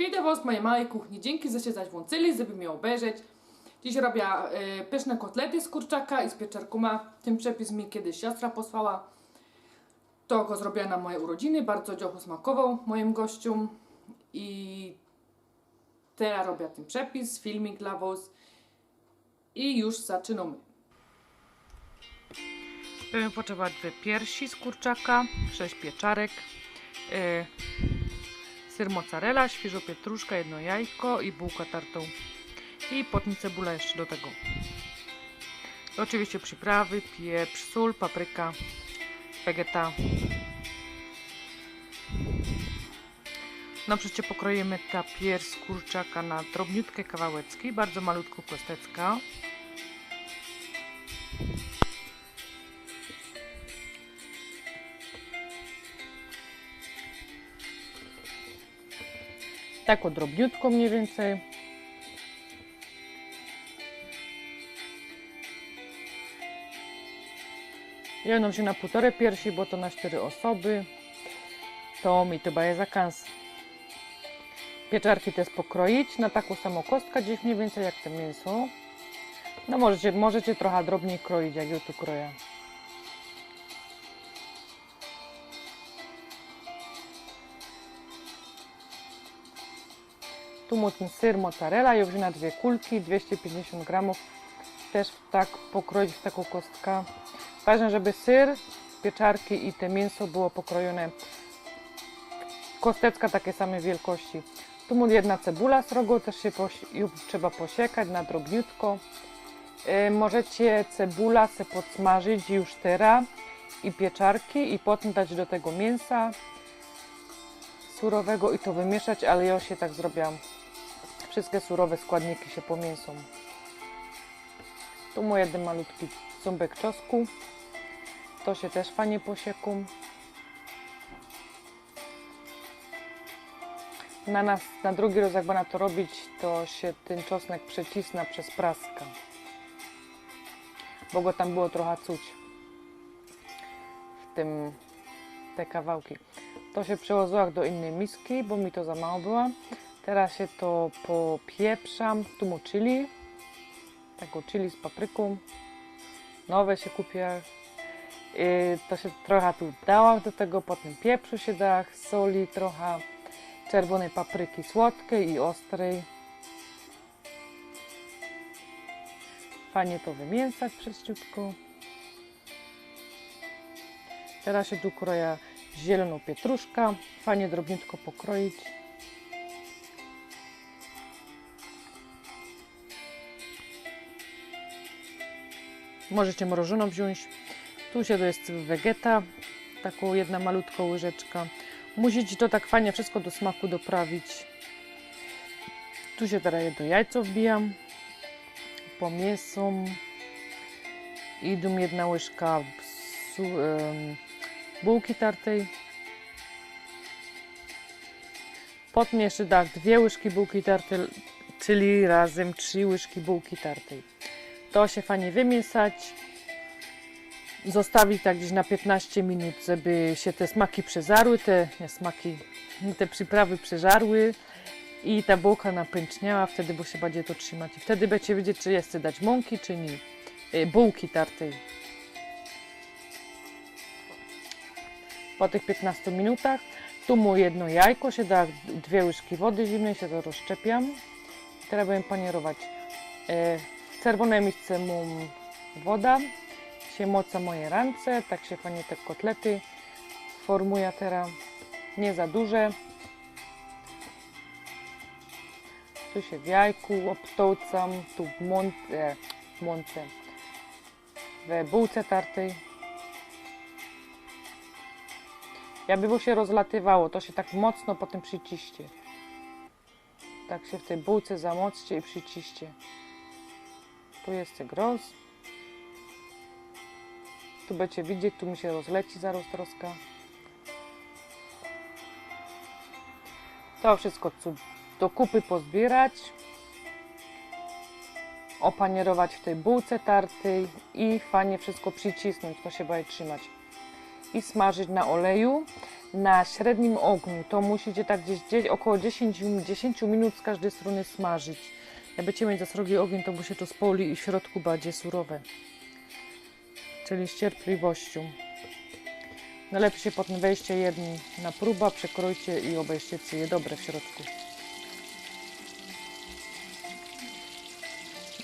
Witam w mojej małej kuchni. Dzięki, że się zaś włączyli, żeby mnie obejrzeć. Dziś robię e, pyszne kotlety z kurczaka i z pieczarkuma. Ten przepis mi kiedyś siostra posłała. To go zrobiła na moje urodziny. Bardzo dziocho smakował moim gościom. I teraz robię ten przepis, filmik dla Was. I już zaczynamy. Będziemy potrzebować dwie piersi z kurczaka, sześć pieczarek, e, ser mozzarella, świeżo pietruszka, jedno jajko i bułka tartą. I potem cebula jeszcze do tego. Oczywiście przyprawy, pieprz, sól, papryka, wegeta. No przecież pokroimy ta pierś z kurczaka na drobniutkie kawałeczki, bardzo malutko Taką drobniutką mniej więcej. Ja mam się na półtorej piersi, bo to na cztery osoby. To mi to baje za kans. Pieczarki też pokroić na taką samą kostkę, gdzieś mniej więcej jak to mięso. No możecie, możecie trochę drobniej kroić, jak ja tu kroję. Tu mocny syr mozzarella, na dwie kulki, 250 gramów. Też tak pokroić w taką kostkę. Ważne, żeby syr, pieczarki i te mięso było pokrojone kosteczka takiej samej wielkości. Tu jedna cebula z rogu, też się trzeba posiekać na drobniutko. Yy, możecie cebula se podsmażyć już teraz i pieczarki i potem dać do tego mięsa surowego i to wymieszać, ale ja się tak zrobiłam. Wszystkie surowe składniki się pomięsą. Tu mój jeden malutki ząbek czosku. To się też fajnie posieką. Na nas, na drugi raz jak będę to robić, to się ten czosnek przecisna przez praskę. Bo go tam było trochę czuć. W tym, te kawałki. To się przełożyła do innej miski, bo mi to za mało było. Teraz się to popieprzam. Tu mu chili. Taką chili z papryką. Nowe się kupię. I to się trochę tu dałam do tego, potem pieprzu się da, soli trochę, czerwonej papryki słodkiej i ostrej. Fajnie to wymięsać prześciutko. Teraz się tu kroję zieloną pietruszkę, fajnie drobniutko pokroić. Możecie mrożoną wziąć. Tu się to jest wegeta, taką jedna malutka łyżeczka. Musicie to tak fajnie wszystko do smaku doprawić. Tu się teraz jedno jajco wbijam. Po mięso. Idą jedna łyżka bułki tartej. Potem jeszcze dać dwie łyżki bułki tartej, czyli razem trzy łyżki bułki tartej. To się fajnie wymieszać. Zostawić tak gdzieś na 15 minut, żeby się te smaki przeżarły, te nie smaki, te przyprawy przeżarły i ta bułka napęczniała, wtedy bo się bardziej to trzymać. I wtedy będziecie wiedzieć, czy jest dać mąki, czy nie. Y, Bułki tartej. Po tych 15 minutach tu mu jedno jajko się da, dwie łyżki wody zimnej się to rozszczepiam. Teraz będę panierować. E, W czerwonej misce mam woda, się moca moje ręce, tak się fajnie te kotlety formuje teraz. Nie za duże. Tu się w jajku obtołcam, tu w mące, w mące, bułce tartej. Jakby było się rozlatywało, to się tak mocno potem przyciście. Tak się w tej bułce zamoccie i przyciście. Tu jest gros. Tu będziecie widzieć, tu mi się rozleci zaraz troska. To wszystko do kupy pozbierać. Opanierować w tej bułce tartej i fajnie wszystko przycisnąć, to się będzie trzymać. i smażyć na oleju na średnim ogniu. To musicie tak gdzieś, gdzieś około 10, 10 minut z każdej strony smażyć. Jak będziecie mieć za srogi ogień, to mu się to spoli i w środku będzie surowe. Czyli z cierpliwością. Najlepiej się potem wejście jedni na próba, przekrojcie i obejście je dobre w środku.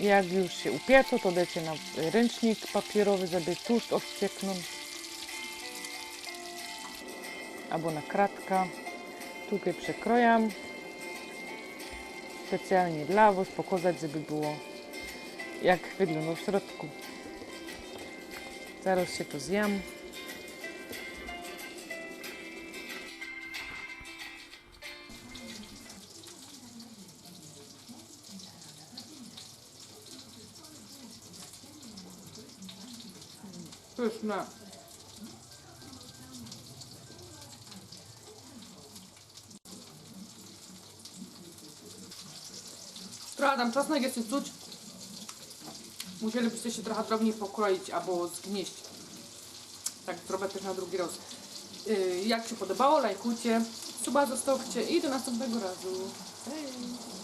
Jak już się upiecą, to dajcie na ręcznik papierowy, żeby tłuszcz odcieknął. Albo na kratka. Tutaj przekrojam. Specjalnie dla Was pokazać, żeby było jak wygląda w środku. Zaraz się to zjem. Pyszne. Trochę tam czosnek jest i czuć. Musielibyście się trochę drobniej pokroić albo zgnieść. Tak zrobię też na drugi raz. Yy, jak się podobało, lajkujcie, suba zostawcie i do następnego razu. Hej!